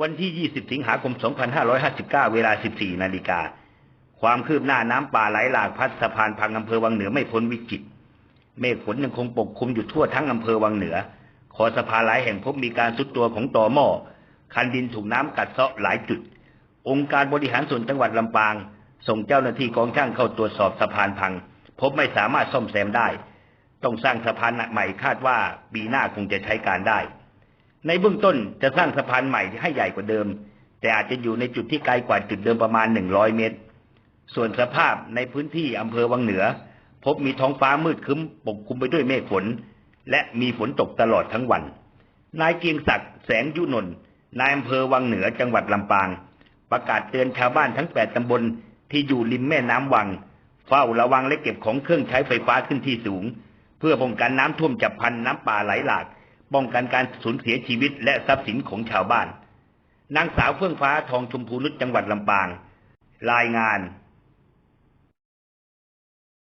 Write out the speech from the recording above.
วันที่ 20 สิงหาคม 2559 เวลา 14 นาฬิกา ความคืบหน้าน้ำป่าไหลหลากพัดสะพานพังอำเภอวังเหนือไม่พ้นวิกฤต เมฆฝนยังคงปกคลุมอยู่ทั่วทั้งอำเภอวังเหนือ คอสะพานหลายแห่งพบมีการสุดตัวของต่อหม้อ คันดินถูกน้ำกัดเซาะหลายจุด องค์การบริหารส่วนจังหวัดลำปาง ส่งเจ้าหน้าที่กองช่างเข้าตรวจสอบสะพานพัง พบไม่สามารถซ่อมแซมได้ ต้องสร้างสะพานใหม่คาดว่าปีหน้าคงจะใช้การได้ ในเบื้องต้นจะสร้างสะพานใหม่ให้ใหญ่กว่าเดิม แต่อาจจะอยู่ในจุดที่ไกลกว่าจุดเดิมประมาณ100เมตร ส่วนสภาพในพื้นที่อำเภอวังเหนือ พบมีท้องฟ้ามืดครึ้มปกคลุมไปด้วยเมฆฝน และมีฝนตกตลอดทั้งวัน นายเกียงศักดิ์แสงยุนนท์นายอำเภอวังเหนือจังหวัดลำปาง ประกาศเตือนชาวบ้านทั้ง8ตำบลที่อยู่ริมแม่น้ำวัง เฝ้าระวังและเก็บของเครื่องใช้ไฟฟ้าขึ้นที่สูง เพื่อป้องกันน้ำท่วมจับพลันน้ำป่าไหลหลาก ป้องกันการสูญเสียชีวิตและทรัพย์สินของชาวบ้าน นางสาวเฟื่องฟ้าทองชมพูนุชจังหวัดลำปาง รายงาน